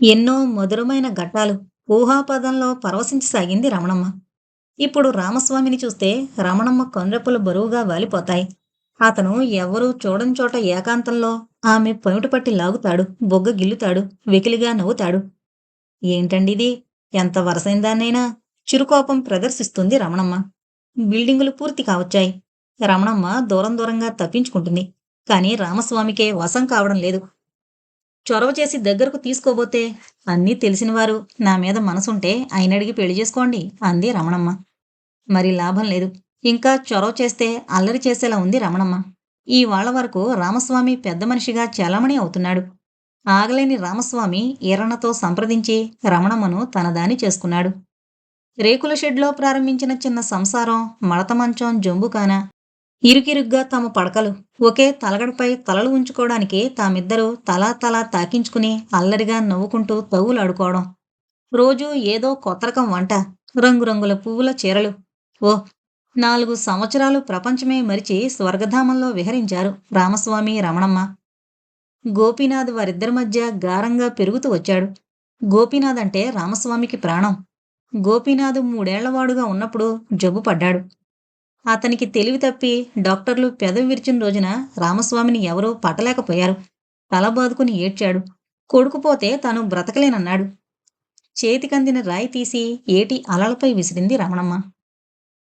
ఎన్నో మధురమైన ఘట్టాలు ఊహాపదంలో పరవశించసాగింది రమణమ్మ. ఇప్పుడు రామస్వామిని చూస్తే రమణమ్మ కొండ్రెప్పులు బరువుగా వాలిపోతాయి. అతను ఎవరూ చూడని చోట ఏకాంతంలో ఆమె పమిట పట్టి లాగుతాడు బొగ్గ గిల్లుతాడు వెకిలిగా నవ్వుతాడు. ఏంటండిది ఎంత వరసైందాన్నైనా చిరుకోపం ప్రదర్శిస్తుంది రమణమ్మ. బిల్డింగులు పూర్తి కావచ్చాయి. రమణమ్మ దూరం దూరంగా తప్పించుకుంటుంది. కానీ రామస్వామికే వశం కావడం లేదు. చొరవ చేసి దగ్గరకు తీసుకోబోతే అన్నీ తెలిసినవారు నా మీద మనసుంటే ఆయనడిగి పెళ్ళి చేసుకోండి అంది రమణమ్మ. మరి లాభం లేదు. ఇంకా చొరవ చేస్తే అల్లరి చేసేలా ఉంది రమణమ్మ. ఈ వాళ్ళ వరకు రామస్వామి పెద్ద మనిషిగా చలామణి అవుతున్నాడు. ఆగలేని రామస్వామి ఈరణతో సంప్రదించి రమణమ్మను తనదాని చేసుకున్నాడు. రేకుల షెడ్లో ప్రారంభించిన చిన్న సంసారం మడత మంచం జంబుకాన ఇరుకిరుగ్గా తమ పడకలు. ఒకే తలగడపై తలలు ఉంచుకోవడానికి తామిద్దరూ తలా తలా తాకించుకుని అల్లరిగా నవ్వుకుంటూ తవ్వులాడుకోవడం రోజూ ఏదో కొత్త రకం వంట రంగురంగుల పువ్వుల చీరలు. ఓ నాలుగు సంవత్సరాలు ప్రపంచమే మరిచి స్వర్గధామంలో విహరించారు రామస్వామి రమణమ్మ. గోపీనాథ్ వారిద్దరి మధ్య గారంగా పెరుగుతూ వచ్చాడు. గోపీనాథ్ అంటే రామస్వామికి ప్రాణం. గోపీనాథ్ మూడేళ్ళవాడుగా ఉన్నప్పుడు జబ్బు పడ్డాడు. అతనికి తెలివి తప్పి డాక్టర్లు పెదవి విరిచిన రోజున రామస్వామిని ఎవరూ పట్టలేకపోయారు. తల బాదుకుని ఏడ్చాడు. కొడుకుపోతే తాను బ్రతకలేనన్నాడు. చేతికందిన రాయి తీసి ఏటి అలలపై విసిరింది రమణమ్మ.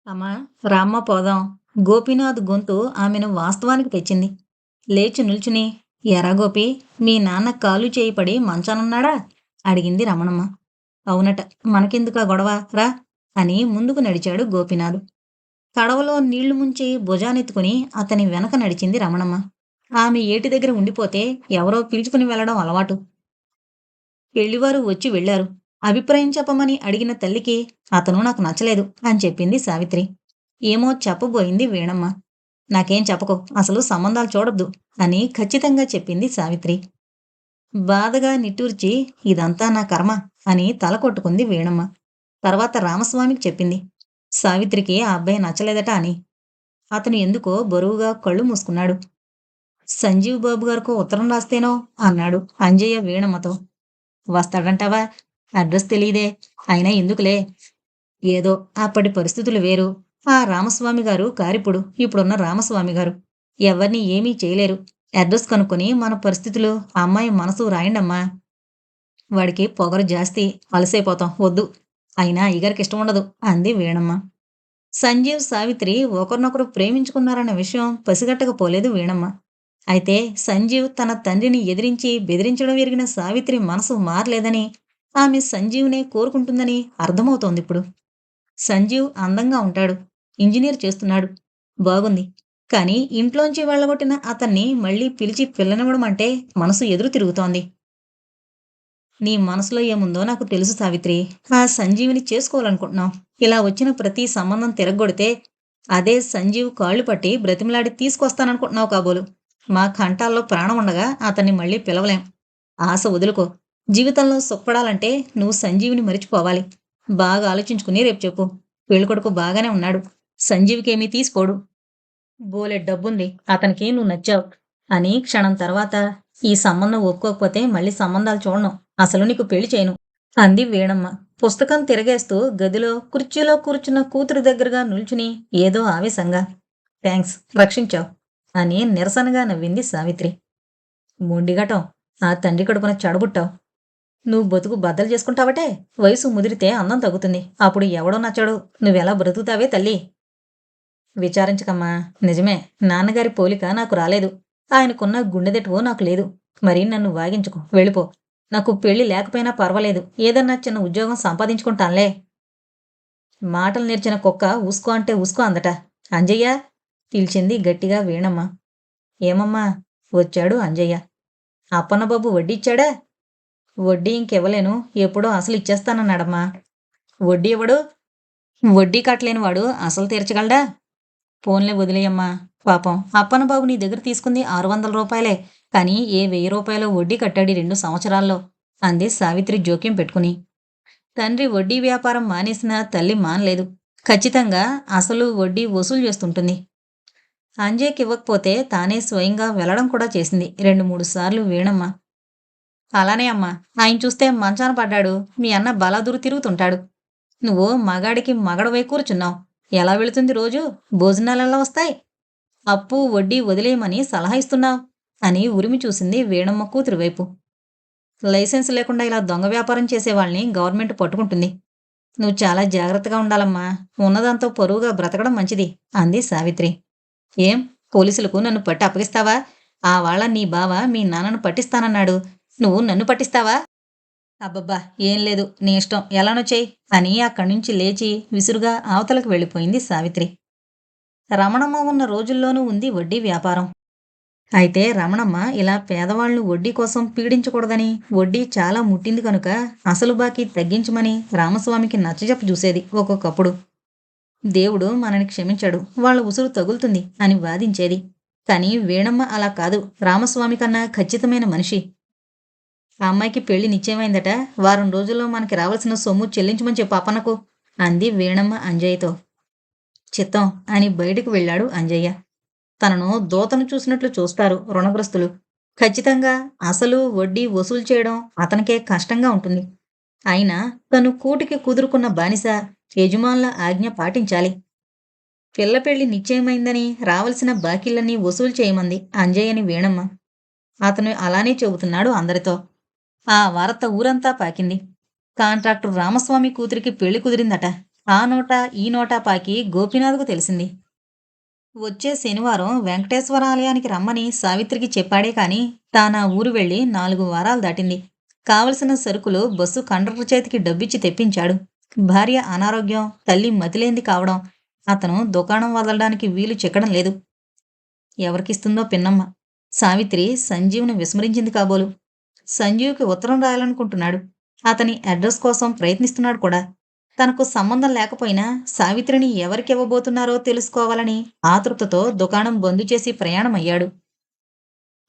అమ్మా రామ్మ పోదాం. గోపీనాథ్ గొంతు ఆమెను వాస్తవానికి తెచ్చింది లేచి నిల్చుని ఎరాగోపి మీ నాన్న కాలు చేయి పడి మంచానున్నాడా? అడిగింది రమణమ్మ. అవునట మనకెందుకా గొడవ? రా అని ముందుకు నడిచాడు గోపీనాథ్. కడవలో నీళ్ళు ముంచి భుజానెత్తుకుని అతని వెనక నడిచింది రమణమ్మ. ఆమె ఏటి దగ్గర ఉండిపోతే ఎవరో పిలుచుకుని వెళ్ళడం అలవాటు. పెళ్ళివారు వచ్చి వెళ్ళారు అభిప్రాయం చెప్పమని అడిగిన తల్లికి అతను నాకు నచ్చలేదు అని చెప్పింది సావిత్రి. ఏమో చెప్పబోయింది వీణమ్మ. నాకేం చెప్పకు అసలు సంబంధాలు చూడొద్దు అని ఖచ్చితంగా చెప్పింది సావిత్రి. బాధగా నిట్టూర్చి ఇదంతా నా కర్మ అని తల కొట్టుకుంది వీణమ్మ. తర్వాత రామస్వామికి చెప్పింది. సావిత్రికి ఆ అబ్బాయి నచ్చలేదట అని. అతను ఎందుకో బరువుగా కళ్ళు మూసుకున్నాడు. సంజీవ్ బాబు గారికి ఉత్తరం రాస్తేనో అన్నాడు అంజయ్య వీణమ్మతో. వస్తాడంటావా? అడ్రస్ తెలియదే అయినా ఎందుకులే? ఏదో అప్పటి పరిస్థితులు వేరు. ఆ రామస్వామి గారు కారిప్పుడు ఇప్పుడున్న రామస్వామి గారు. ఎవరిని ఏమీ చేయలేరు. అడ్రస్ కనుక్కొని మన పరిస్థితులు ఆ అమ్మాయి మనసు రాయండమ్మా. వాడికి పొగరు జాస్తి. అలసైపోతాం. వద్దు. అయినా అయ్యగారికి ఇష్టం ఉండదు అంది వీణమ్మ. సంజీవ్ సావిత్రి ఒకరినొకరు ప్రేమించుకున్నారన్న విషయం పసిగట్టకపోలేదు వీణమ్మ. అయితే సంజీవ్ తన తండ్రిని ఎదిరించి బెదిరించడం ఎరిగిన సావిత్రి మనసు మారలేదని ఆమె సంజీవ్నే కోరుకుంటుందని అర్థమవుతోంది ఇప్పుడు. సంజీవ్ అందంగా ఉంటాడు ఇంజనీర్ చేస్తున్నాడు బాగుంది. కానీ ఇంట్లోంచి వెళ్ళగొట్టిన అతన్ని మళ్ళీ పిలిచి పిల్లనివ్వడం అంటే మనసు ఎదురు తిరుగుతోంది. నీ మనసులో ఏముందో నాకు తెలుసు సావిత్రి. ఆ సంజీవిని చేసుకోవాలనుకుంటున్నాం. ఇలా వచ్చిన ప్రతి సంబంధం తిరగొడితే అదే సంజీవ్ కాళ్ళు పట్టి బ్రతిమలాడి తీసుకొస్తాననుకుంటున్నావు కాబోలు. మా కంఠాల్లో ప్రాణం ఉండగా అతన్ని మళ్ళీ పిలవలేం. ఆశ వదులుకో. జీవితంలో సుఖపడాలంటే నువ్వు సంజీవిని మరిచిపోవాలి. బాగా ఆలోచించుకుని రేపు చెప్పు. పెళ్ళికొడుకు బాగానే ఉన్నాడు. సంజీవికేమీ తీసుకోడు. బోలే డబ్బుంది. అతనికి నువ్వు నచ్చావు. అని క్షణం తర్వాత ఈ సంబంధం ఒప్పుకోకపోతే మళ్ళీ సంబంధాలు చూడను. అసలు నీకు పెళ్ళి చేయను. అంది వీణమ్మ. పుస్తకం తిరగేస్తూ గదిలో కుర్చీలో కూర్చున్న కూతురు దగ్గరగా నిల్చుని ఏదో ఆవేశంగా థ్యాంక్స్ రక్షించావు అని నిరసనగా నవ్వింది సావిత్రి. మొండిగటం ఆ తండ్రి కడుపున చెడబుట్టావు. నువ్వు బతుకు బద్దలు చేసుకుంటావటే? వయసు ముదిరితే అందం తగ్గుతుంది. అప్పుడు ఎవడో నచ్చాడు. నువ్వెలా బ్రతుకుతావే తల్లి? విచారించకమ్మా. నిజమే. నాన్నగారి పోలిక నాకు రాలేదు. ఆయనకున్న గుండెదెటువో నాకు లేదు. మరి నన్ను వాగించుకో. వెళ్ళిపో. నాకు పెళ్ళి లేకపోయినా పర్వాలేదు. ఏదన్నా చిన్న ఉద్యోగం సంపాదించుకుంటానులే. మాటలు నేర్చిన కుక్క ఉసుకో అంటే ఉసుకో అందట. అంజయ్య? పిలిచింది గట్టిగా వీణమ్మ. ఏమమ్మా? వచ్చాడు అంజయ్య. అప్పన్నబాబు వడ్డీ ఇచ్చాడా? వడ్డీ ఇంకివ్వలేను. ఎప్పుడో అసలు ఇచ్చేస్తానన్నాడమ్మా. వడ్డీ ఇవ్వడు వడ్డీ కట్టలేనివాడు అసలు తీర్చగలడా? ఫోన్లే వదిలేయమ్మా. పాపం అప్పన్నబాబు నీ దగ్గర తీసుకుంది ఆరు వందల రూపాయలే. కానీ ఏ వెయ్యి రూపాయలు వడ్డీ కట్టాడు రెండు సంవత్సరాల్లో? అంది సావిత్రి జోక్యం పెట్టుకుని. తండ్రి వడ్డీ వ్యాపారం మానేసినా తల్లి మానలేదు. ఖచ్చితంగా అసలు వడ్డీ వసూలు చేస్తుంటుంది. అంజయ్కి ఇవ్వకపోతే తానే స్వయంగా వెళ్ళడం కూడా చేసింది. రెండు మూడు సార్లు వీణమ్మ. అలానే అమ్మా ఆయన చూస్తే మంచాన పడ్డాడు. మీ అన్న బలాదురు తిరుగుతుంటాడు. నువ్వు మగాడికి మగడవై కూర్చున్నావు. ఎలా వెళుతుంది రోజు? భోజనాలు ఎలా వస్తాయి? అప్పు వడ్డీ వదిలేయమని సలహా ఇస్తున్నావు అని ఉరిమి చూసింది వేణమ్మ కూతురు వైపు లైసెన్స్ లేకుండా ఇలా దొంగ వ్యాపారం చేసే వాళ్ళని గవర్నమెంట్ పట్టుకుంటుంది. నువ్వు చాలా జాగ్రత్తగా ఉండాలమ్మా. ఉన్నదంతో పరువుగా బ్రతకడం మంచిది అంది సావిత్రి. ఏం? పోలీసులకు నన్ను పట్టి అప్పగిస్తావా? ఆ వాళ్ళ నీ బావ మీ నాన్నను పట్టిస్తానన్నాడు. నువ్వు నన్ను పట్టిస్తావా? అబ్బబ్బా ఏం లేదు నీ ఇష్టం. ఎలానో చెయ్యి అని అక్కడి నుంచి లేచి విసురుగా అవతలకు వెళ్ళిపోయింది సావిత్రి. రమణమ్మ ఉన్న రోజుల్లోనూ ఉంది వడ్డీ వ్యాపారం. అయితే రమణమ్మ ఇలా పేదవాళ్ళు వడ్డీ కోసం పీడించకూడదని వడ్డీ చాలా ముట్టింది కనుక అసలు బాకీ తగ్గించమని రామస్వామికి నచ్చజెప్ప చూసేది ఒక్కొక్కప్పుడు. దేవుడు మనని క్షమించాడు వాళ్ళ ఉసురు తగులుతుంది అని వాదించేది. కానీ వీణమ్మ అలా కాదు రామస్వామి కన్నా ఖచ్చితమైన మనిషి. ఆ అమ్మాయికి పెళ్ళి నిశ్చయమైందట వారం రోజుల్లో మనకి రావాల్సిన సొమ్ము చెల్లించమని చెప్పు అపనకు అంది వీణమ్మ అంజయ్యతో. చిత్తం అని బయటకు వెళ్ళాడు అంజయ్య. తనను దోతను చూసినట్లు చూస్తారు రుణగ్రస్తులు. ఖచ్చితంగా అసలు వడ్డీ వసూలు చేయడం అతనికే కష్టంగా ఉంటుంది. అయినా తను కూటికి కుదురుకున్న బానిస యజమానుల ఆజ్ఞ పాటించాలి. పిల్ల పెళ్ళి నిశ్చయమైందని రావలసిన బాకీలన్నీ వసూలు చేయమంది అంజయ్యని వీణమ్మ. అతను అలానే చెబుతున్నాడు అందరితో. ఆ వార్త ఊరంతా పాకింది. కాంట్రాక్టర్ రామస్వామి కూతురికి పెళ్ళి కుదిరిందట. ఆ నోట ఈ నోటా పాకి గోపీనాథ్కు తెలిసింది. వచ్చే శనివారం వెంకటేశ్వర ఆలయానికి రమ్మని సావిత్రికి చెప్పాడే కాని తానా ఊరు వెళ్ళి నాలుగు వారాలు దాటింది. కావలసిన సరుకులు బస్సు కండక్టర్ చేతికి డబ్బిచ్చి తెప్పించాడు. భార్య అనారోగ్యం తల్లి మతిలేంది కావడం అతను దుకాణం వదలడానికి వీలు చిక్కడం లేదు. ఎవరికిస్తుందో పిన్నమ్మ. సావిత్రి సంజీవ్ను విస్మరించింది కాబోలు. సంజీవ్కి ఉత్తరం రాయాలనుకుంటున్నాడు. అతని అడ్రస్ కోసం ప్రయత్నిస్తున్నాడు కూడా. తనకు సంబంధం లేకపోయినా సావిత్రిని ఎవరికివ్వబోతున్నారో తెలుసుకోవాలని ఆతృతతో దుకాణం బందు చేసి ప్రయాణమయ్యాడు.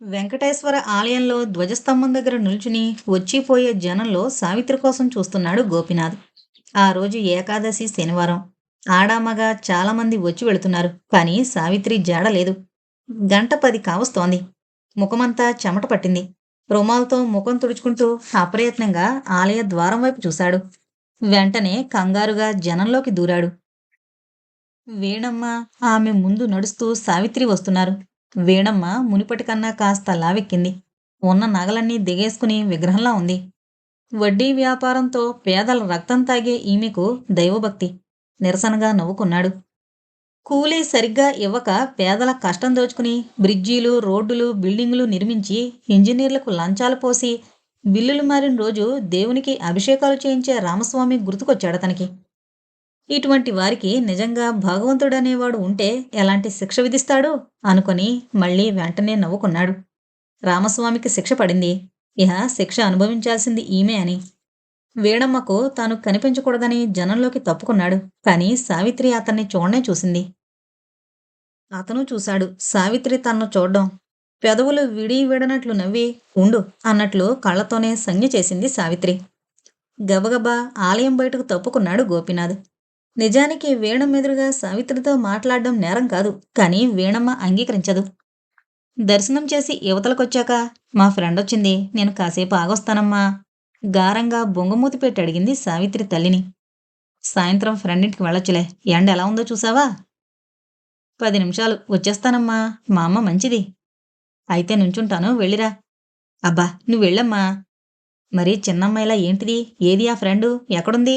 వెంకటేశ్వర ఆలయంలో ధ్వజస్తంభం దగ్గర నిల్చుని వచ్చిపోయే జనంలో సావిత్రి కోసం చూస్తున్నాడు గోపినాథ్. ఆ రోజు ఏకాదశి శనివారం. ఆడామగ చాలామంది వచ్చి వెళుతున్నారు కానీ సావిత్రి జాడలేదు గంట పది కావస్తోంది. ముఖమంతా చెమట పట్టింది. రుమాలతో ముఖం తుడుచుకుంటూ అప్రయత్నంగా ఆలయ ద్వారం వైపు చూశాడు. వెంటనే కంగారుగా జనంలోకి దూరాడు. వేణమ్మ ఆమె ముందు నడుస్తూ సావిత్రి వస్తున్నారు. వేణమ్మ మునిపటి కన్నా కాస్త లావెక్కింది. ఉన్న నగలన్నీ దిగేసుకుని విగ్రహంలా ఉంది. వడ్డీ వ్యాపారంతో పేదల రక్తం తాగే ఈమెకు దైవభక్తి. నిరసనగా నవ్వుకున్నాడు. కూలీ సరిగ్గా ఇవ్వక పేదల కష్టం దోచుకుని బ్రిడ్జీలు రోడ్డులు బిల్డింగులు నిర్మించి ఇంజనీర్లకు లంచాలు పోసి బిల్లులు మారిన రోజు దేవునికి అభిషేకాలు చేయించే రామస్వామి గుర్తుకొచ్చాడు అతనికి ఇటువంటి వారికి నిజంగా భగవంతుడనేవాడు ఉంటే ఎలాంటి శిక్ష విధిస్తాడు? అనుకొని మళ్ళీ వెంటనే నవ్వుకున్నాడు. రామస్వామికి శిక్ష పడింది. ఇహ శిక్ష అనుభవించాల్సింది ఈమె అని. వేణమ్మకు తాను కనిపించకూడదని జనంలోకి తప్పుకున్నాడు. కానీ సావిత్రి అతన్ని చూడనే చూసింది. అతను చూశాడు. సావిత్రి తన్ను చూడడం పెదవులు విడి విడనట్లు నవ్వి ఉండు అన్నట్లు కళ్ళతోనే సంజ్ఞ చేసింది సావిత్రి. గబగబా ఆలయం బయటకు తప్పుకున్నాడు గోపినాథ్. నిజానికి వీణం ఎదురుగా సావిత్రితో మాట్లాడడం నేరం కాదు కానీ వీణమ్మ అంగీకరించదు. దర్శనం చేసి యువతలకొచ్చాక మా ఫ్రెండ్ వచ్చింది నేను కాసేపు ఆగొస్తానమ్మా గారంగా బొంగమూతి పెట్టి అడిగింది సావిత్రి తల్లిని. సాయంత్రం ఫ్రెండింటికి వెళ్ళొచ్చులే ఎండ ఎలా ఉందో చూసావా? పది నిమిషాలు వచ్చేస్తానమ్మా మా అమ్మ మంచిది. అయితే నుంచుంటాను వెళ్ళిరా. అబ్బా నువ్వు వెళ్ళమ్మా. మరి చిన్నమ్మాయిలా ఏంటిది? ఏది ఆ ఫ్రెండు? ఎక్కడుంది?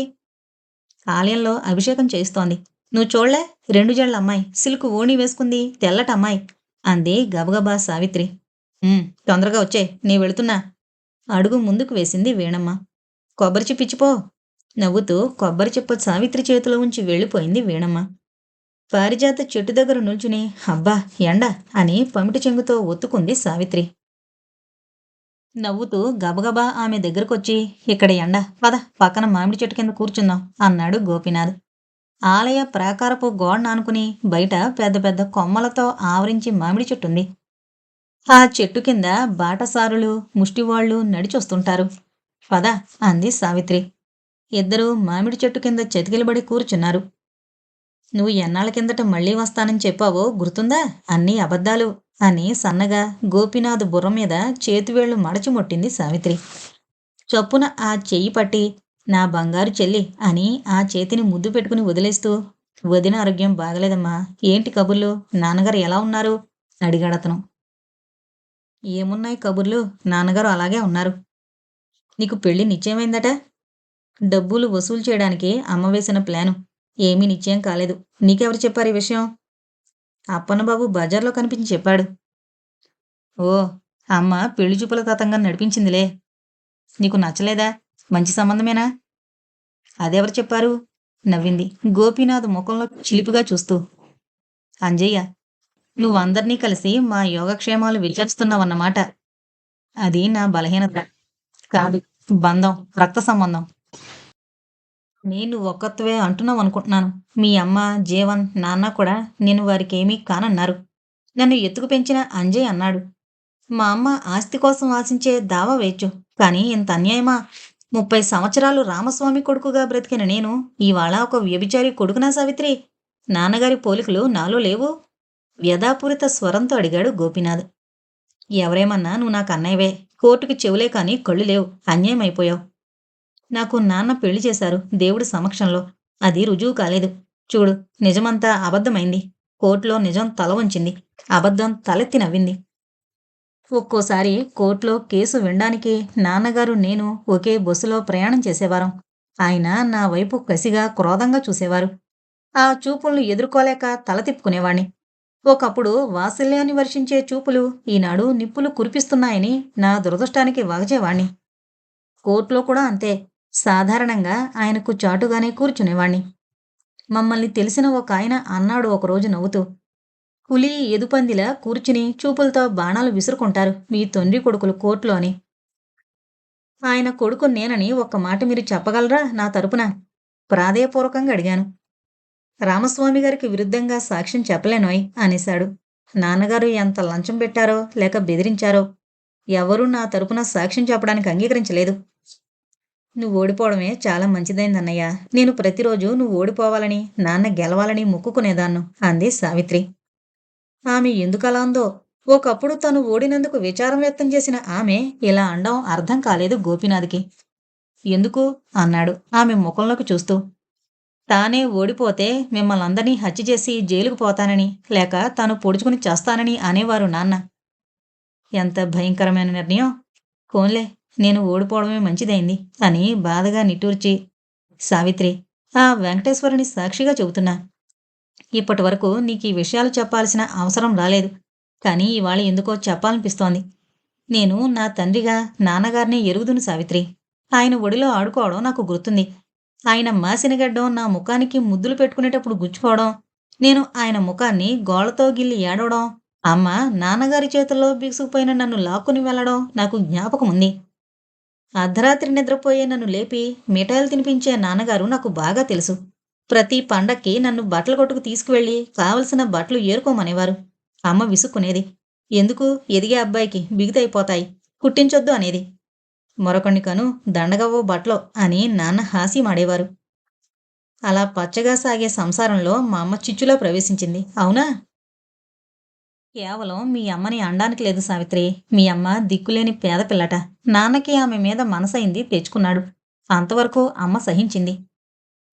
ఆలయంలో అభిషేకం చేస్తోంది నువ్వు చూడలే రెండు జళ్ళ అమ్మాయి. సిల్క్ ఓణి వేసుకుంది తెల్లట అమ్మాయి. అంది గబగబా సావిత్రి. తొందరగా వచ్చే నీ వెళుతున్నా. అడుగు ముందుకు వేసింది వీణమ్మ. కొబ్బరి చిప్పిచ్చిపో నవ్వుతూ కొబ్బరి చిప్ప సావిత్రి చేతిలో ఉంచి వెళ్ళిపోయింది వీణమ్మ. పారిజాత చెట్టు దగ్గర నుంచుని అబ్బా ఎండ! అని పమిటి చెంగుతో ఒత్తుకుంది సావిత్రి. నవ్వుతూ గబగబా ఆమె దగ్గరకొచ్చి ఇక్కడ ఎండ. పద పక్కన మామిడి చెట్టు కింద కూర్చుందాం అన్నాడు గోపినాథ్. ఆలయ ప్రాకారపు గోడను ఆనుకుని బయట పెద్ద పెద్ద కొమ్మలతో ఆవరించి మామిడి చెట్టుంది. ఆ చెట్టు కింద బాటసారులు ముష్టివాళ్ళు నడిచొస్తుంటారు. పద అంది సావిత్రి. ఇద్దరూ మామిడి చెట్టు కింద చతికిలబడి కూర్చున్నారు. నువ్వు ఎన్నాళ్ళ కిందట మళ్ళీ వస్తానని చెప్పావో గుర్తుందా? అన్నీ అబద్ధాలు అని సన్నగా గోపీనాథ్ బుర్ర మీద చేతివేళ్ళు మడచిమొట్టింది సావిత్రి. చొప్పున ఆ చెయ్యి పట్టి నా బంగారు చెల్లి అని ఆ చేతిని ముద్దు పెట్టుకుని వదిలేస్తూ వదిన ఆరోగ్యం బాగలేదమ్మా. ఏంటి కబుర్లు? నాన్నగారు ఎలా ఉన్నారు? అడిగాడతను ఏమున్నాయి కబుర్లు? నాన్నగారు అలాగే ఉన్నారు. నీకు పెళ్ళి నిశ్చయమైందట? డబ్బులు వసూలు చేయడానికి అమ్మ వేసిన ప్లాను. ఏమీ నిశ్చయం కాలేదు. నీకెవరు చెప్పారు ఈ విషయం? అప్పన్నబాబు బజార్లో కనిపించి చెప్పాడు. ఓ అమ్మ పెళ్ళి చూపుల తతంగా నడిపించిందిలే. నీకు నచ్చలేదా? మంచి సంబంధమేనా? అదెవరు చెప్పారు? నవ్వింది. గోపీనాథ్ ముఖంలో చిలిపిగా చూస్తూ. అంజయ్య నువ్వు కలిసి మా యోగక్షేమాలు విచారిస్తున్నావన్నమాట. అది నా బలహీనత. కాదు బంధం రక్త సంబంధం. నేను ఒక్కత్వే అంటున్నావు అనుకుంటున్నాను మీ అమ్మ జీవన్ నాన్న కూడా నేను వారికి ఏమీ కానన్నారు. నన్ను ఎత్తుకు పెంచిన అంజయ్ అన్నాడు. మా అమ్మ ఆస్తి కోసం ఆశించే దావా వేయచ్చు కానీ ఇంత అన్యాయమా? ముప్పై సంవత్సరాలు రామస్వామి కొడుకుగా బ్రతికిన నేను ఇవాళ ఒక వ్యభిచారి కొడుకునా సావిత్రి? నాన్నగారి పోలికలు నాలో లేవు? వ్యధాపూరిత స్వరంతో అడిగాడు గోపీనాథ్. ఎవరేమన్నా నువ్వు నాకు అన్నయ్యవే కోర్టుకి చెవులే కానీ కళ్ళు లేవు. అన్యాయం అయిపోయావు నాకు నాన్న పెళ్ళి చేశారు దేవుడి సమక్షంలో. అది రుజువు కాలేదు. చూడు నిజమంతా అబద్ధమైంది. కోర్టులో నిజం తల వంచింది. అబద్ధం తలెత్తి నవ్వింది. ఒక్కోసారి కోర్టులో కేసు వినడానికి నాన్నగారు నేను ఒకే బస్సులో ప్రయాణం చేసేవారం. ఆయన నా వైపు కసిగా క్రోధంగా చూసేవారు. ఆ చూపులను ఎదుర్కోలేక తల తిప్పుకునేవాణ్ణి. ఒకప్పుడు వాత్సల్యాన్ని వర్షించే చూపులు ఈనాడు నిప్పులు కురిపిస్తున్నాయని నా దురదృష్టానికి వాగజేవాణ్ణి. కోర్టులో కూడా అంతే. సాధారణంగా ఆయనకు చాటుగానే కూర్చునేవాణ్ణి. మమ్మల్ని తెలిసిన ఒక ఆయన అన్నాడు ఒకరోజు నవ్వుతూ పులి ఎదుపందిలా కూర్చుని చూపులతో బాణాలు విసురుకుంటారు మీ తండ్రి కొడుకులు కోర్టులో అని. ఆయన కొడుకు నేనని ఒక్క మాట మీరు చెప్పగలరా నా తరపున? ప్రాధేయపూర్వకంగా అడిగాను. రామస్వామి గారికి విరుద్ధంగా సాక్ష్యం చెప్పలేనోయ్ అనేశాడు. నాన్నగారు ఎంత లంచం పెట్టారో లేక బెదిరించారో ఎవరూ నా తరపున సాక్ష్యం చెప్పడానికి అంగీకరించలేదు. నువ్వు ఓడిపోవడమే చాలా మంచిదైందన్నయ్య. నేను ప్రతిరోజు నువ్వు ఓడిపోవాలని నాన్న గెలవాలని మొక్కుకునేదాన్ను అంది సావిత్రి. ఆమె ఎందుకలా ఉందో ఒకప్పుడు తను ఓడినందుకు విచారం వ్యక్తం చేసిన ఆమె ఇలా అండం అర్థం కాలేదు గోపినాథ్కి. ఎందుకు? అన్నాడు ఆమె ముఖంలోకి చూస్తూ. తానే ఓడిపోతే మిమ్మల్ని అందరినీ హత్య చేసి జైలుకు పోతానని లేక తాను పొడుచుకుని చేస్తానని అనేవారు నాన్న. ఎంత భయంకరమైన నిర్ణయం. కోన్లే నేను ఓడిపోవడమే మంచిదైంది. అని బాధగా నిట్టూర్చి సావిత్రి ఆ వెంకటేశ్వరుని సాక్షిగా చెబుతున్నా. ఇప్పటి వరకు నీకు ఈ విషయాలు చెప్పాల్సిన అవసరం రాలేదు. కానీ ఇవాళ ఎందుకో చెప్పాలనిపిస్తోంది. నేను నా తండ్రిగా నాన్నగారిని ఎరుగుదును సావిత్రి. ఆయన ఒడిలో ఆడుకోవడం నాకు గుర్తుంది. ఆయన మాసినగడ్డం నా ముఖానికి ముద్దులు పెట్టుకునేటప్పుడు గుచ్చుకోవడం నేను ఆయన ముఖాన్ని గోళ్ళతో గిల్లి ఏడవడం అమ్మ నాన్నగారి చేతుల్లో బిగుసుకుపోయిన నన్ను లాక్కుని వెళ్ళడం నాకు జ్ఞాపకం ఉంది అర్ధరాత్రి నిద్రపోయే నన్ను లేపి మిఠాయిలు తినిపించే నాన్నగారు నాకు బాగా తెలుసు. ప్రతి పండక్కి నన్ను బట్టల కొట్టుకు తీసుకువెళ్ళి కావలసిన బట్టలు ఏరుకోమనేవారు. అమ్మ విసుక్కునేది. ఎందుకు? ఎదిగే అబ్బాయికి బిగుతైపోతాయి. కుట్టించొద్దు అనేది. మరొకడిని కను దండగవ్వో బట్టలో అని నాన్న హాస్యమాడేవారు అలా పచ్చగా సాగే సంసారంలో మా అమ్మ చిచ్చులో ప్రవేశించింది. అవునా? కేవలం మీ అమ్మని అనడానికి లేదు సావిత్రి. మీ అమ్మ దిక్కులేని పేద పిల్లట. నాన్నకి ఆమె మీద మనసైంది తెచ్చుకున్నాడు. అంతవరకు అమ్మ సహించింది.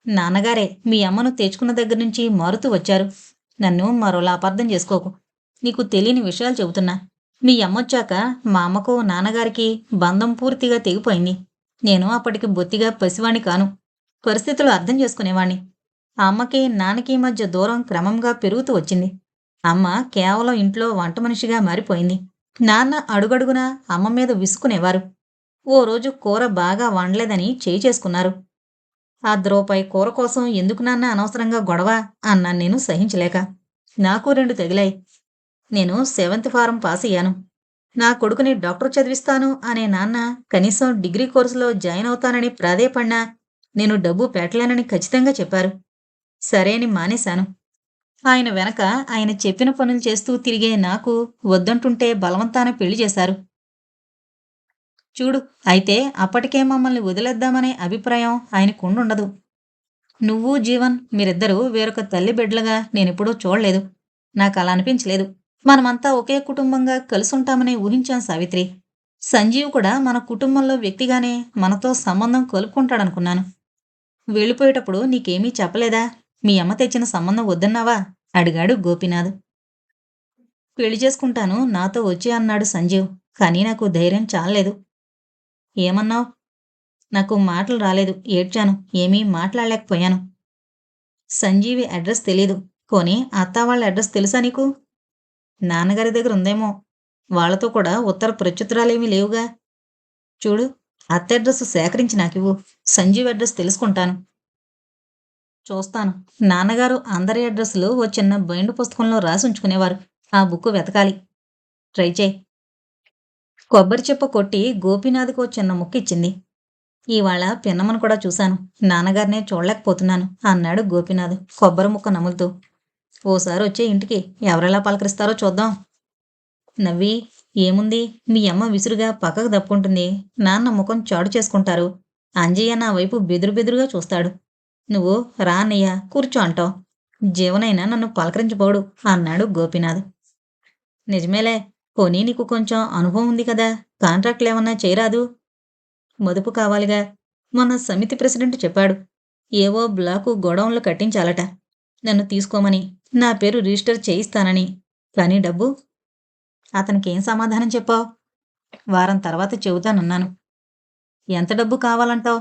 నాన్నగారే మీ అమ్మను తెచ్చుకున్న దగ్గర నుంచి మారుతూ వచ్చారు. నన్ను మరోలా అపార్థం చేసుకోకు. నీకు తెలియని విషయాలు చెబుతున్నా. మీ అమ్మొచ్చాక మా అమ్మకు నాన్నగారికి బంధం పూర్తిగా తెగిపోయింది. నేను అప్పటికి బొత్తిగా పసివాణ్ణి కాను. పరిస్థితులు అర్థం చేసుకునేవాణ్ణి. ఆ అమ్మకి నాన్నకి మధ్య దూరం క్రమంగా పెరుగుతూ వచ్చింది. అమ్మ కేవలం ఇంట్లో వంట మనిషిగా మారిపోయింది. నాన్న అడుగడుగున అమ్మ మీద విసుకునేవారు ఓ రోజు కూర బాగా వండలేదని చేయి చేసుకున్నారు. ఆ ద్రోపై కూర కోసం ఎందుకు నాన్న అనవసరంగా గొడవ అన్నాను నేను సహించలేక. నాకు రెండు తగిలాయి. నేను సెవెంత్ ఫారం పాస్ అయ్యాను. నా కొడుకుని డాక్టర్ చదివిస్తాను అనే నాన్న కనీసం డిగ్రీ కోర్సులో జాయిన్ అవుతానని ప్రాధేయపడినా నేను డబ్బు పెట్టలేనని ఖచ్చితంగా చెప్పారు. సరే అని మానేశాను. ఆయన వెనక ఆయన చెప్పిన పనులు చేస్తూ తిరిగే నాకు వద్దంటుంటే బలవంతాన పెళ్ళి చేశారు. చూడు అయితే అప్పటికే మమ్మల్ని వదిలేద్దామనే అభిప్రాయం ఆయనకుండుండదు. నువ్వు జీవన్ మీరిద్దరూ వేరొక తల్లి బిడ్డలుగా నేనెప్పుడూ చూడలేదు. నాకు అలా అనిపించలేదు మనమంతా ఒకే కుటుంబంగా కలిసుంటామని ఊహించాం సావిత్రి. సంజీవ్ కూడా మన కుటుంబంలో వ్యక్తిగానే మనతో సంబంధం కలుపుకుంటాడనుకున్నాను వెళ్ళిపోయేటప్పుడు నీకేమీ చెప్పలేదా? మీ అమ్మ తెచ్చిన సంబంధం వద్దన్నావా? అడిగాడు గోపినాథ్. పెళ్ళి చేసుకుంటాను నాతో వచ్చి అన్నాడు సంజీవ్ కానీ నాకు ధైర్యం చాలలేదు. ఏమన్నావు? నాకు మాటలు రాలేదు ఏడ్చాను ఏమీ మాట్లాడలేకపోయాను. సంజీవి అడ్రస్ తెలీదు కొని అత్త వాళ్ళ అడ్రస్ తెలుసా నీకు? నాన్నగారి దగ్గర ఉందేమో వాళ్ళతో కూడా ఉత్తర ప్రత్యుత్తరాలేమీ లేవుగా. చూడు అత్త అడ్రస్ సేకరించి నాకివ్వు సంజీవ్ అడ్రస్ తెలుసుకుంటాను. చూస్తాను. నాన్నగారు అందరి అడ్రస్లు ఓ చిన్న బైండ్ పుస్తకంలో రాసి ఉంచుకునేవారు. ఆ బుక్ వెతకాలి. ట్రై చేయి. కొబ్బరి చెప్ప కొట్టి గోపీనాథ్కి ఓ చిన్న ముక్క ఇచ్చింది. ఇవాళ పిన్నమ్మను కూడా చూశాను. నాన్నగారినే చూడలేకపోతున్నాను అన్నాడు గోపీనాథ్ కొబ్బరి ముక్క నములుతూ. ఓసారి వచ్చే ఇంటికి ఎవరెలా పలకరిస్తారో చూద్దాం. నవ్వి ఏముంది? మీ అమ్మ విసురుగా పక్కకు దప్పుకుంటుంది. నాన్న ముఖం చాడు చేసుకుంటారు. అంజయ్య నా వైపు బెదురు బెదురుగా చూస్తాడు. నువ్వు రా అన్నయ్యా కూర్చో అంటావు. జీవనైనా నన్ను పలకరించబోడు అన్నాడు గోపినాథ్. నిజమేలే పోనీ నీకు కొంచెం అనుభవం ఉంది కదా కాంట్రాక్ట్లు ఏమన్నా చేయరాదు? మదుపు కావాలిగా మొన్న సమితి ప్రెసిడెంట్ చెప్పాడు. ఏవో బ్లాకు గోడౌన్లు కట్టించాలట. నన్ను తీసుకోమని నా పేరు రిజిస్టర్ చేయిస్తానని. కానీ డబ్బు? అతనికి ఏం సమాధానం చెప్పావు? వారం తర్వాత చెబుతానన్నాను. ఎంత డబ్బు కావాలంటావు?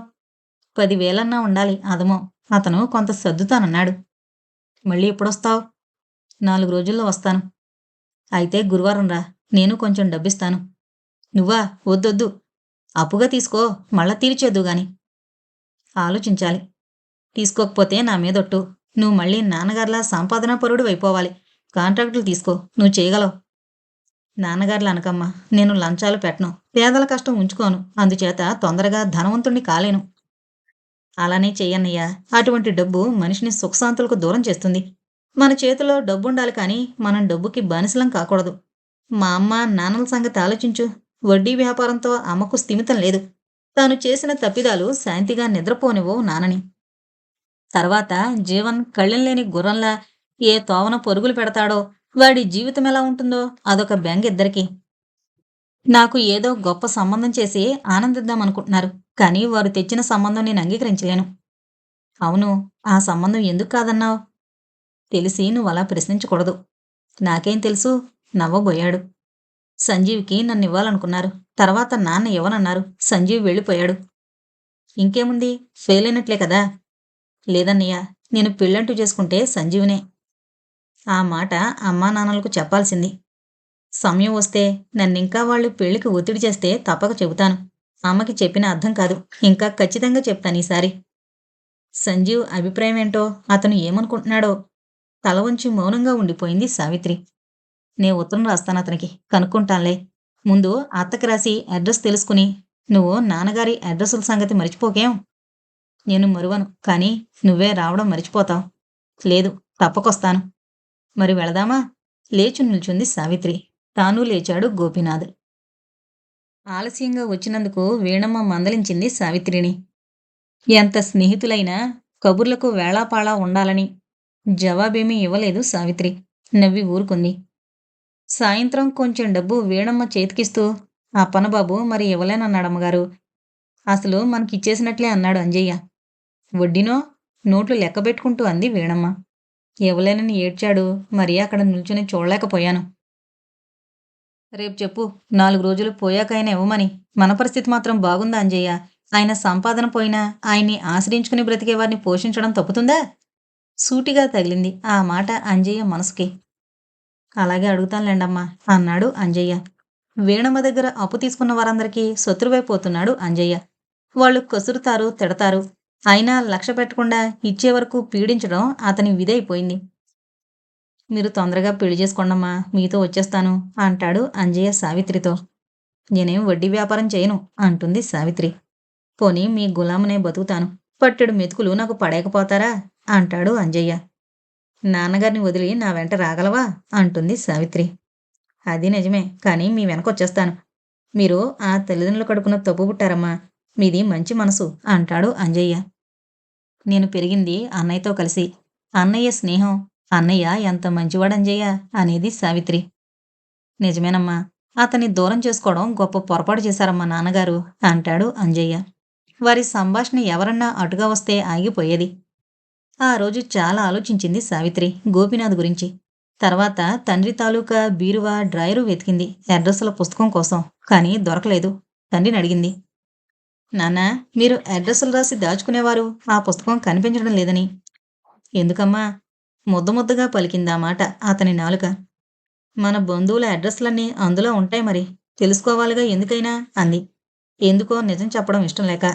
పదివేలన్నా ఉండాలి అదమో. అతను కొంత సర్దుతానన్నాడు. మళ్ళీ ఎప్పుడొస్తావు? నాలుగు రోజుల్లో వస్తాను. అయితే గురువారం రా నేను కొంచెం డబ్బిస్తాను. నువ్వా? వద్దొద్దు. అప్పుగా తీసుకో మళ్ళా తీర్చేద్దు గాని. ఆలోచించాలి. తీసుకోకపోతే నా మీదొట్టు. నువ్వు మళ్ళీ నాన్నగారిలా సంపాదనా పరుడు అయిపోవాలి కాంట్రాక్టులు తీసుకో నువ్వు చేయగలవు. నాన్నగారులు అనకమ్మా నేను లంచాలు పెట్టను. పేదల కష్టం ఉంచుకోను. అందుచేత తొందరగా ధనవంతుణ్ణి కాలేను. అలానే చెయ్యన్నయ్యా. అటువంటి డబ్బు మనిషిని సుఖశాంతులకు దూరం చేస్తుంది. మన చేతిలో డబ్బుండాలి కానీ మనం డబ్బుకి బానిసలం కాకూడదు. మా అమ్మ నాన్నల సంగతి ఆలోచించు. వడ్డీ వ్యాపారంతో అమ్మకు స్థిమితం లేదు. తాను చేసిన తప్పిదాలు శాంతిగా నిద్రపోనివో నానని తర్వాత జీవన్ కళ్ళెం లేని గుర్రంలా ఏ తోవన పరుగులు పెడతాడో వాడి జీవితం ఎలా ఉంటుందో అదొక బెంగ ఇద్దరికి. నాకు ఏదో గొప్ప సంబంధం చేసి ఆనందిద్దామనుకుంటున్నారు. కానీ వారు తెచ్చిన సంబంధం నేను అంగీకరించలేను. అవును ఆ సంబంధం ఎందుకు కాదన్నావు? తెలిసి నువ్వు అలా ప్రశ్నించకూడదు. నాకేం తెలుసు? నవ్వబోయాడు. సంజీవ్కి నన్ను ఇవ్వాలనుకున్నారు తర్వాత నాన్న ఇవ్వనన్నారు. సంజీవ్ వెళ్ళిపోయాడు. ఇంకేముంది? ఫెయిల్ అయినట్లే కదా? లేదన్నయ్య నేను పెళ్ళంటూ చేసుకుంటే సంజీవనే. ఆ మాట అమ్మా నాన్నలకు చెప్పాల్సింది. సమయం వస్తే నన్నింకా వాళ్ళు పెళ్ళికి ఒత్తిడి చేస్తే తప్పక చెబుతాను. అమ్మకి చెప్పిన అర్థం కాదు. ఇంకా ఖచ్చితంగా చెప్తాను ఈసారి. సంజీవ్ అభిప్రాయం ఏంటో అతను ఏమనుకుంటున్నాడో తల వంచి మౌనంగా ఉండిపోయింది సావిత్రి. నే ఉత్తరం రాస్తాను అతనికి. కనుక్కుంటానులే. ముందు అత్తకి రాసి అడ్రస్ తెలుసుకుని నువ్వు నాన్నగారి అడ్రస్ల సంగతి మర్చిపోకేం? నేను మరువను కానీ నువ్వే రావడం మర్చిపోతావు. లేదు తప్పకొస్తాను. మరి వెళదామా? లేచు నిల్చుంది సావిత్రి. తాను లేచాడు గోపీనాథ్. ఆలస్యంగా వచ్చినందుకు వీణమ్మ మందలించింది సావిత్రిని. ఎంత స్నేహితులైనా కబుర్లకు వేళాపాళా ఉండాలని జవాబేమీ ఇవ్వలేదు సావిత్రి. నవ్వి ఊరుకుంది. సాయంత్రం కొంచెం డబ్బు వీణమ్మ చేతికిస్తూ ఆ పనబాబు మరి ఇవ్వలేనన్నాడు అమ్మగారు. అసలు మనకిచ్చేసినట్లే అన్నాడు అంజయ్య. వడ్డీనో నోట్లు లెక్కబెట్టుకుంటూ అంది వీణమ్మ. ఇవ్వలేనని ఏడ్చాడు మరి అక్కడ నిల్చుని చూడలేకపోయాను. రేపు చెప్పు. నాలుగు రోజులు పోయాకైనా ఇవ్వమని. మన పరిస్థితి మాత్రం బాగుందా అంజయ్య? ఆయన సంపాదన పోయినా ఆయన్ని ఆశ్రయించుకుని బ్రతికే వారిని పోషించడం తప్పుతుందా? సూటిగా తగిలింది ఆ మాట అంజయ్య మనసుకి. అలాగే అడుగుతానులేండమ్మా అన్నాడు అంజయ్య. వీణమ్మ దగ్గర అప్పు తీసుకున్న వారందరికీ శత్రువైపోతున్నాడు అంజయ్య. వాళ్ళు కసురుతారు తిడతారు. అయినా లక్ష్య పెట్టకుండా ఇచ్చే వరకు పీడించడం అతని విధైపోయింది. మీరు తొందరగా పెళ్ళి చేసుకోండమ్మా మీతో వచ్చేస్తాను అంటాడు అంజయ్య సావిత్రితో. నేనేం వడ్డీ వ్యాపారం చేయను అంటుంది సావిత్రి. పోనీ మీ గులామునే బతుకుతాను. పట్టెడు మెతుకులు నాకు పడేకపోతారా అంటాడు అంజయ్య. నాన్నగారిని వదిలి నా వెంట రాగలవా అంటుంది సావిత్రి. అది నిజమే కానీ మీ వెనకొచ్చేస్తాను. మీరు ఆ తల్లిదండ్రుల కడుపున తప్పు పుట్టారమ్మా మీది మంచి మనసు అంటాడు అంజయ్య. నేను పెరిగింది అన్నయ్యతో కలిసి. అన్నయ్య స్నేహం అన్నయ్య ఎంత మంచివాడంజయ్య అనేది సావిత్రి. నిజమేనమ్మా అతన్ని దూరం చేసుకోవడం గొప్ప పొరపాటు చేశారమ్మా నాన్నగారు అంటాడు అంజయ్య. వారి సంభాషణ ఎవరన్నా అటుగా వస్తే ఆగిపోయేది. ఆ రోజు చాలా ఆలోచించింది సావిత్రి గోపినాథ్ గురించి. తర్వాత తండ్రి తాలూకా బీరువా డ్రాయరు వెతికింది అడ్రస్ల పుస్తకం కోసం కానీ దొరకలేదు తండ్రిని అడిగింది. నాన్న మీరు అడ్రస్లు రాసి దాచుకునేవారు ఆ పుస్తకం కనిపించడం లేదని. ఎందుకమ్మా ముద్ద ముద్దగా పలికిందా మాట అతని నాలుక. మన బంధువుల అడ్రస్లన్నీ అందులో ఉంటాయి మరి. తెలుసుకోవాలిగా ఎందుకైనా? అంది. ఎందుకో నిజం చెప్పడం ఇష్టం లేక.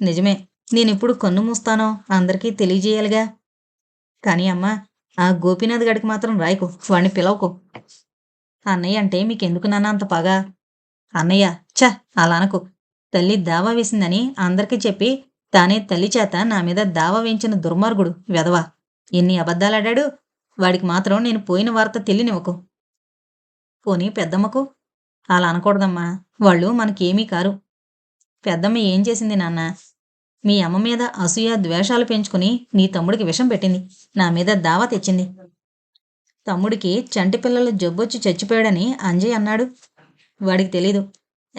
నిజమే. నేనిప్పుడు కన్ను మూస్తానో అందరికీ తెలియజేయాలిగా? కానీ అమ్మా ఆ గోపీనాథ్ గడికి మాత్రం రాయకు. వాణ్ణి పిలవకు. అన్నయ్య అంటే మీకెందుకు నాన్న అంత పగా? అన్నయ్య ఛ! అలా అనకు. తల్లి దావా వేసిందని అందరికీ చెప్పి తానే తల్లి చేత నా మీద దావా వేయించిన దుర్మార్గుడు వెధవా. ఎన్ని అబద్ధాలాడాడు? వాడికి మాత్రం నేను పోయిన వార్త తెలియనివ్వకు. పోనీ పెద్దమ్మకు? అలా అనకూడదమ్మా. వాళ్ళు మనకేమీ కారు. పెద్దమ్మ ఏం చేసింది నాన్న? మీ అమ్మ మీద అసూయ ద్వేషాలు పెంచుకుని నీ తమ్ముడికి విషం పెట్టింది. నా మీద దావా తెచ్చింది. తమ్ముడికి చంటి పిల్లలు జబ్బొచ్చి చచ్చిపోయాడని అంజయ్ అన్నాడు. వాడికి తెలీదు.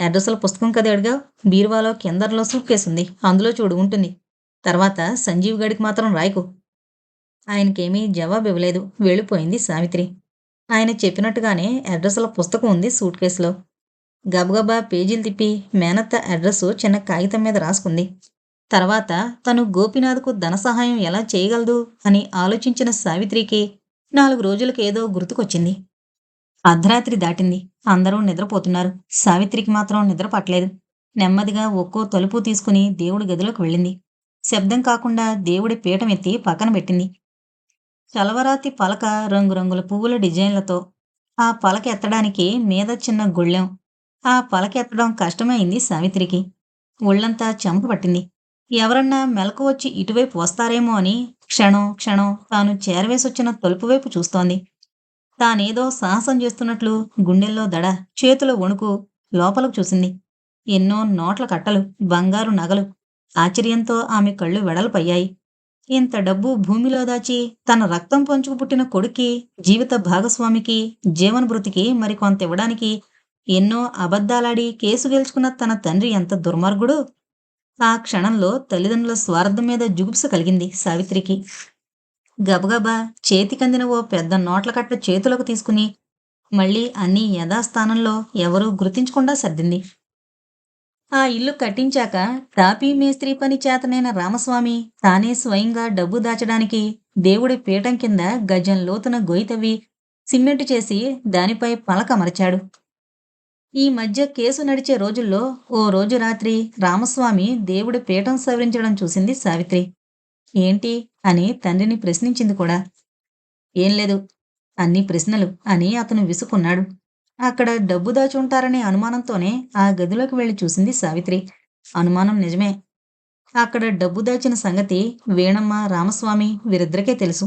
అడ్రస్ల పుస్తకం కదా అడిగా బీరువాలో కిందర్లో సూట్ కేసుంది. అందులో చూడు ఉంటుంది. తర్వాత సంజీవ్ గడికి మాత్రం రాయకు. ఆయనకేమీ జవాబు ఇవ్వలేదు. వెళ్ళిపోయింది సావిత్రి. ఆయన చెప్పినట్టుగానే అడ్రస్ల పుస్తకం ఉంది సూట్ కేసులో. గబగబా పేజీలు తిప్పి మేనత్త అడ్రస్ చిన్న కాగితం మీద రాసుకుంది. తర్వాత తను గోపినాథ్కు ధన సహాయం ఎలా చేయగలదు అని ఆలోచించిన సావిత్రికి నాలుగు రోజులకేదో గుర్తుకొచ్చింది. అర్ధరాత్రి దాటింది. అందరూ నిద్రపోతున్నారు. సావిత్రికి మాత్రం నిద్ర పట్టలేదు. నెమ్మదిగా ఒక్కో తలుపు తీసుకుని దేవుడి గదిలోకి వెళ్ళింది. శబ్దం కాకుండా దేవుడి పీఠం ఎత్తి పక్కన పెట్టింది. చలవరాతి పలక రంగురంగుల పువ్వుల డిజైన్లతో ఆ పలక ఎత్తడానికి మీద చిన్న గుళ్ళెం. ఆ పలక ఎత్తడం కష్టమైంది సావిత్రికి. ఒళ్ళంతా చెంప పట్టింది. ఎవరన్నా మెలకు వచ్చి ఇటువైపు వస్తారేమో అని క్షణం క్షణం తాను చేరవేసొచ్చిన తలుపు వైపు చూస్తోంది. తానేదో సాహసం చేస్తున్నట్లు గుండెల్లో దడ చేతుల వణుకు లోపలకు చూసింది. ఎన్నో నోట్ల కట్టలు బంగారు నగలు. ఆశ్చర్యంతో ఆమె కళ్ళు వెడలపయ్యాయి. ఇంత డబ్బు భూమిలో దాచి తన రక్తం పంచుకు పుట్టిన కొడుక్కి జీవిత భాగస్వామికి జీవనభృతికి మరికొంత ఇవ్వడానికి ఎన్నో అబద్ధాలాడి కేసు గెలుచుకున్న తన తండ్రి ఎంత దుర్మార్గుడు? ఆ క్షణంలో తల్లిదండ్రుల స్వార్థం మీద జుగుప్స కలిగింది సావిత్రికి. గబగబా చేతికందిన ఓ పెద్ద నోట్ల కట్ట చేతులకు తీసుకుని మళ్ళీ అన్ని యథాస్థానంలో ఎవరూ గుర్తించకుండా సర్దింది. ఆ ఇల్లు కట్టించాక తాపీ మేస్త్రీ పని చేతనైన రామస్వామి తానే స్వయంగా డబ్బు దాచడానికి దేవుడి పీఠం కింద గజం లోతున గొయ్యి తవ్వి చేసి దానిపై పలక అమర్చాడు ఈ మధ్య కేసు నడిచే రోజుల్లో ఓ రోజు రాత్రి రామస్వామి దేవుడి పీఠం సవరించడం చూసింది సావిత్రి. ఏంటి? అని తండ్రిని ప్రశ్నించింది కూడా. ఏం లేదు. అన్ని ప్రశ్నలు అని అతను విసుకున్నాడు అక్కడ డబ్బు దాచి ఉంటారనే అనుమానంతోనే ఆ గదిలోకి వెళ్ళి చూసింది సావిత్రి. అనుమానం నిజమే. అక్కడ డబ్బు దాచిన సంగతి వీణమ్మ రామస్వామి వీరిద్దరికే తెలుసు.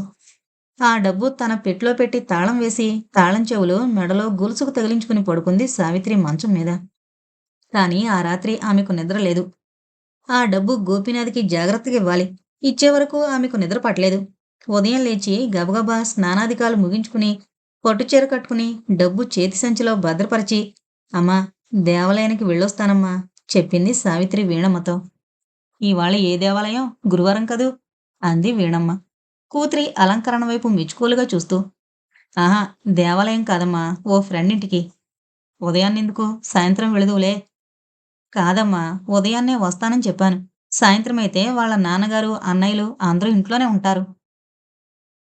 ఆ డబ్బు తన పెట్లో పెట్టి తాళం వేసి తాళం చెవులు మెడలో గొలుసుకు తగిలించుకుని పడుకుంది సావిత్రి మంచం మీద. కానీ ఆ రాత్రి ఆమెకు నిద్ర లేదు. ఆ డబ్బు గోపీనాథ్కి జాగ్రత్తగా ఇవ్వాలి. ఇచ్చే వరకు ఆమెకు నిద్ర పట్టలేదు. ఉదయం లేచి గబగబా స్నానాధికాలు ముగించుకుని పట్టుచీర కట్టుకుని డబ్బు చేతి సంచిలో భద్రపరిచి అమ్మా దేవాలయానికి వెళ్ళొస్తానమ్మా చెప్పింది సావిత్రి వీణమ్మతో. ఇవాళ ఏ దేవాలయం? గురువారం కదూ? అంది వీణమ్మ. కూతురి అలంకరణ వైపు మెచ్చుకోలుగా చూస్తూ ఆహా దేవాలయం కాదమ్మా ఓ ఫ్రెండ్ ఇంటికి ఉదయాన్నెందుకు సాయంత్రం వెళదువులే. కాదమ్మా ఉదయాన్నే వస్తానని చెప్పాను. సాయంత్రం అయితే వాళ్ళ నాన్నగారు అన్నయ్యలు అందరూ ఇంట్లోనే ఉంటారు.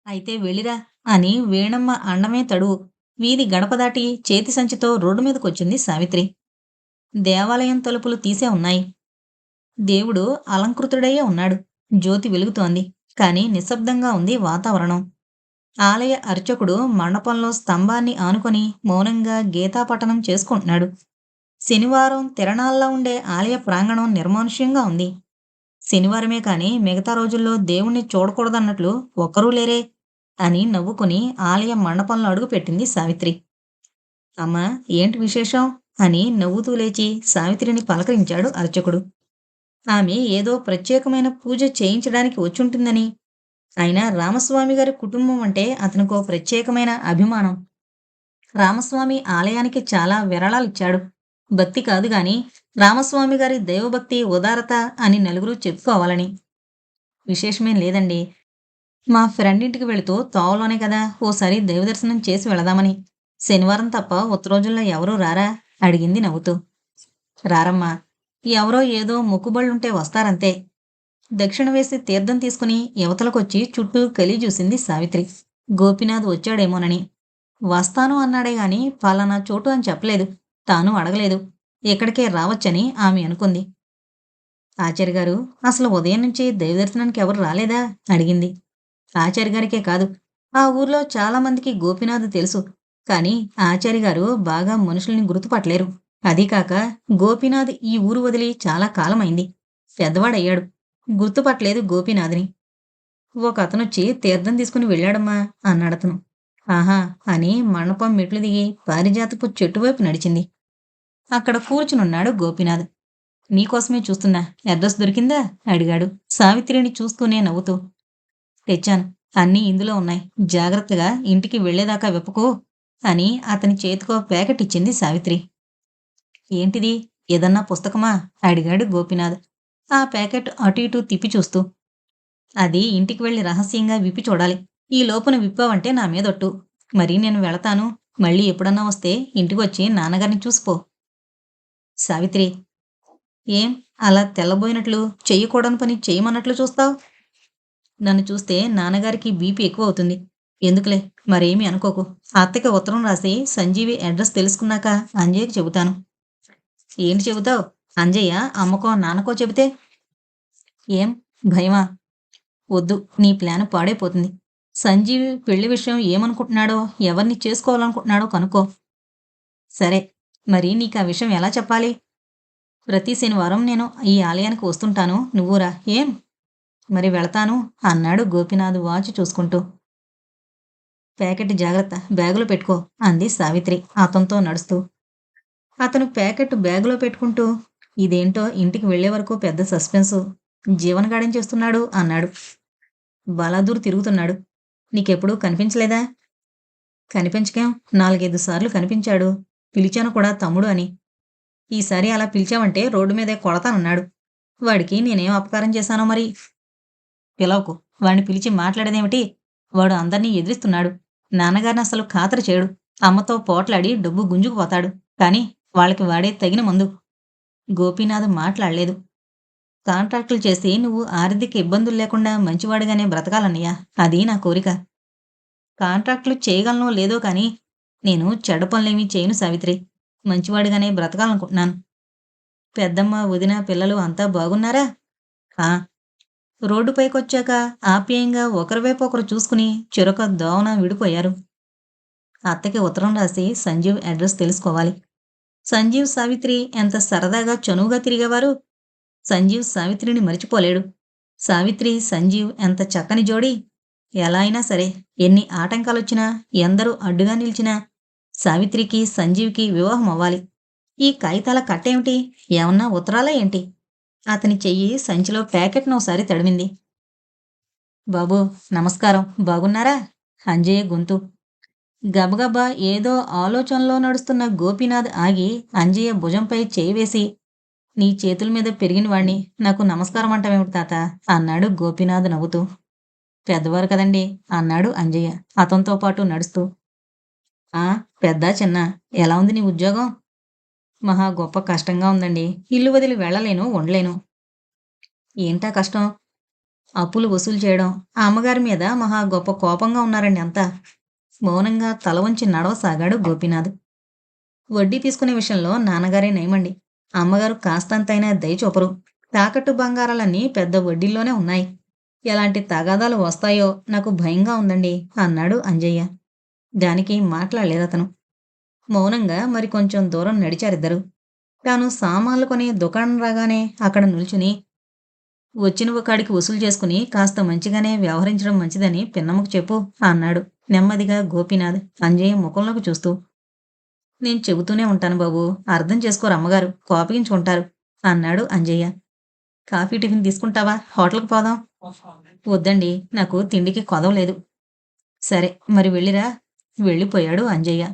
అయితే వెళ్ళిరా అని వేణమ్మ అండమే తడువు వీధి గడప దాటి చేతి సంచితో రోడ్డు మీదకొచ్చింది సావిత్రి. దేవాలయం తలుపులు తీసే ఉన్నాయి. దేవుడు అలంకృతుడయ్యే ఉన్నాడు. జ్యోతి వెలుగుతోంది. కాని నిశ్శబ్దంగా ఉంది వాతావరణం. ఆలయ అర్చకుడు మండపంలో స్తంభాన్ని ఆనుకొని మౌనంగా గీతాపఠనం చేసుకుంటున్నాడు. శనివారం తిరణాల్లో ఉండే ఆలయ ప్రాంగణం నిర్మానుష్యంగా ఉంది. శనివారమే కాని మిగతా రోజుల్లో దేవుణ్ణి చూడకూడదన్నట్లు ఒక్కరూ లేరే అని నవ్వుకుని ఆలయం మండపంలో అడుగుపెట్టింది సావిత్రి. అమ్మా ఏంటి విశేషం? అని నవ్వుతూ లేచి సావిత్రిని పలకరించాడు అర్చకుడు. ఆమె ఏదో ప్రత్యేకమైన పూజ చేయించడానికి వచ్చుంటుందని. అయినా రామస్వామి గారి కుటుంబం అంటే అతనికో ప్రత్యేకమైన అభిమానం. రామస్వామి ఆలయానికి చాలా విరాళాలిచ్చాడు భక్తి కాదు గాని రామస్వామి గారి దైవభక్తి ఉదారత అని నలుగురు చెప్పుకోవాలని. విశేషమేం లేదండి. మా ఫ్రెండ్ ఇంటికి వెళుతూ తోవలోనే కదా ఓసారి దైవదర్శనం చేసి వెళదామని. శనివారం తప్ప ఉత్త రోజుల్లో ఎవరూ రారా? అడిగింది నవ్వుతూ. రారమ్మా ఎవరో ఏదో మొక్కుబళ్ళుంటే వస్తారంతే. దక్షిణ వేసి తీర్థం తీసుకుని యువతలకొచ్చి చుట్టూ కలి చూసింది సావిత్రి. గోపినాథ్ వచ్చాడేమోనని. వస్తాను అన్నాడే గాని పలానా చోటు అని చెప్పలేదు. తాను అడగలేదు. ఇక్కడికే రావచ్చని ఆమె అనుకుంది. ఆచార్య గారు అసలు ఉదయం నుంచి దైవదర్శనానికి ఎవరు రాలేదా? అడిగింది. ఆచార్య గారికే కాదు. ఆ ఊర్లో చాలామందికి గోపినాథ్ తెలుసు. కానీ ఆచార్య గారు బాగా మనుషుల్ని గుర్తుపట్టలేరు. అదీకాక గోపినాథ్ ఈ ఊరు వదిలి చాలా కాలమైంది. పెద్దవాడయ్యాడు. గుర్తుపట్టలేదు గోపినాథ్ని. ఒక అతనొచ్చి తీర్థం తీసుకుని వెళ్ళాడమ్మా అన్నాడతను. ఆహా అని మండపం మెట్లు దిగి పారిజాతపు చెట్టు వైపు నడిచింది. అక్కడ కూర్చునున్నాడు గోపినాథ్. నీకోసమే చూస్తున్నా అడ్రస్ దొరికిందా? అడిగాడు సావిత్రిని చూస్తూనే నవ్వుతూ. తెచ్చాను. అన్నీ ఇందులో ఉన్నాయి. జాగ్రత్తగా ఇంటికి వెళ్ళేదాకా వెప్పుకో అని అతని చేతికో ప్యాకెట్ ఇచ్చింది సావిత్రి. ఏంటిది? ఏదన్నా పుస్తకమా? అడిగాడు గోపినాథ్. ఆ ప్యాకెట్ అటు ఇటు తిప్పి చూస్తూ. అది ఇంటికి వెళ్ళి రహస్యంగా విప్పి చూడాలి. ఈ లోపున విప్పావంటే నా మీదొట్టు మరి నేను వెళతాను. మళ్ళీ ఎప్పుడన్నా వస్తే ఇంటికి వచ్చి నాన్నగారిని చూసిపో. సావిత్రి ఏం? అలా తెల్లబోయినట్లు చెయ్యకూడని పని చేయమన్నట్లు చూస్తావు? నన్ను చూస్తే నాన్నగారికి బీపీ ఎక్కువ అవుతుంది ఎందుకులే? మరేమి అనుకోకు. అత్తకి ఉత్తరం రాసి సంజీవి అడ్రస్ తెలుసుకున్నాక అంజయ్యకి చెబుతాను. ఏంటి చెబుతావు? అంజయ్య అమ్మకో నాన్నకో చెబితే? ఏం? భయమా? వద్దు. నీ ప్లాన్ పాడైపోతుంది. సంజీవి పెళ్ళి విషయం ఏమనుకుంటున్నాడో ఎవరిని చేసుకోవాలనుకుంటున్నాడో కనుక్కో. సరే. మరి నీకు ఆ విషయం ఎలా చెప్పాలి? ప్రతి శనివారం నేను ఈ ఆలయానికి వస్తుంటాను. నువ్వురా ఏం? మరి వెళతాను అన్నాడు గోపినాథ్ వాచ్ చూసుకుంటూ. ప్యాకెట్ జాగ్రత్త బ్యాగులో పెట్టుకో అంది సావిత్రి అతనితో నడుస్తూ. అతను ప్యాకెట్ బ్యాగులో పెట్టుకుంటూ ఇదేంటో ఇంటికి వెళ్ళే వరకు పెద్ద సస్పెన్సు జీవనగాడం చేస్తున్నాడు అన్నాడు. బలాదూర్ తిరుగుతున్నాడు. నీకెప్పుడూ కనిపించలేదా? కనిపించకేం? నాలుగైదు సార్లు కనిపించాడు. పిలిచాను కూడా తమ్ముడు అని. ఈసారి అలా పిలిచావంటే రోడ్డు మీదే కొడతానన్నాడు. వాడికి నేనేం అపకారం చేశానో మరి? పిలవకు. వాడిని పిలిచి మాట్లాడేదేమిటి? వాడు అందర్నీ ఎదిరిస్తున్నాడు. నాన్నగారిని అసలు ఖాతరు చేయడు. అమ్మతో పోట్లాడి డబ్బు గుంజుకుపోతాడు కాని వాళ్ళకి వాడే తగిన మందు. గోపీనాథ్ మాట్లాడలేదు. కాంట్రాక్టులు చేసి నువ్వు ఆర్థిక ఇబ్బందులు లేకుండా మంచివాడిగానే బ్రతకాలన్నయ్యా. అది నా కోరిక. కాంట్రాక్టులు చేయగలనో లేదో కానీ నేను చెడ్డ పనులేమీ చేయను సావిత్రి. మంచివాడిగానే బ్రతకాలనుకుంటున్నాను. పెద్దమ్మ వదిన పిల్లలు అంతా బాగున్నారా? రోడ్డుపైకొచ్చాక ఆప్యాయంగా ఒకరివైపు ఒకరు చూసుకుని చిరొక దోవన విడిపోయారు. అత్తకి ఉత్తరం రాసి సంజీవ్ అడ్రస్ తెలుసుకోవాలి. సంజీవ్ సావిత్రి ఎంత సరదాగా చనువుగా తిరిగేవారు? సంజీవ్ సావిత్రిని మరిచిపోలేడు. సావిత్రి సంజీవ్ ఎంత చక్కని జోడి? ఎలా అయినా సరే ఎన్ని ఆటంకాలొచ్చినా ఎందరూ అడ్డుగా నిలిచినా సావిత్రికి సంజీవ్కి వివాహం అవ్వాలి ఈ కాగితాల కట్టేమిటి? ఏమన్నా ఉత్తరాలా ఏంటి? అతని చెయ్యి సంచిలో ప్యాకెట్ను ఒకసారి తడిమింది. బాబు నమస్కారం. బాగున్నారా? అంజయ్య గొంతు. గబగబా ఏదో ఆలోచనలో నడుస్తున్న గోపీనాథ్ ఆగి అంజయ్య భుజంపై చేయి వేసి నీ చేతుల మీద పెరిగిన వాణ్ణి నాకు నమస్కారం అంటావేమిటి తాత? అన్నాడు గోపీనాథ్ నవ్వుతూ. పెద్దవారు కదండి అన్నాడు అంజయ్య అతనితో పాటు నడుస్తూ. ఆ పెద్ద చిన్న ఎలా ఉంది నీ ఉద్యోగం? మహా గొప్ప కష్టంగా ఉందండి. ఇల్లు వదిలి వెళ్ళలేను ఉండలేను. ఏంటా కష్టం? అప్పులు వసూలు చేయడం. ఆ అమ్మగారి మీద మహా గొప్ప కోపంగా ఉన్నారండి అంతా. మౌనంగా తల వంచి నడవసాగాడు గోపీనాథ్. వడ్డీ తీసుకునే విషయంలో నాన్నగారే నయమండి. అమ్మగారు కాస్తంతైనా దయచూపరు తాకట్టు బంగారాలన్నీ పెద్ద వడ్డీల్లోనే ఉన్నాయి. ఎలాంటి తగాదాలు వస్తాయో నాకు భయంగా ఉందండి అన్నాడు అంజయ్య. దానికి మాట్లాడలేదతను. మౌనంగా మరి కొంచెం దూరం నడిచారిద్దరు తాను సామాన్లు కొని దుకాణం రాగానే అక్కడ నిల్చుని వచ్చిన కాడికి వసూలు చేసుకుని కాస్త మంచిగానే వ్యవహరించడం మంచిదని పిన్నమ్మకు చెప్పు అన్నాడు. నెమ్మదిగా గోపీనాథ్ అంజయ్య ముఖంలోకి చూస్తూ నేను చెబుతూనే ఉంటాను బాబు అర్థం చేసుకోరు అమ్మగారు కోపగించుకుంటారు అన్నాడు అంజయ్య. కాఫీ టిఫిన్ తీసుకుంటావా? హోటల్కి పోదాం. వద్దండి నాకు తిండికి కొదవలేదు. సరే మరి వెళ్ళిరా. వెళ్ళిపోయాడు అంజయ్య.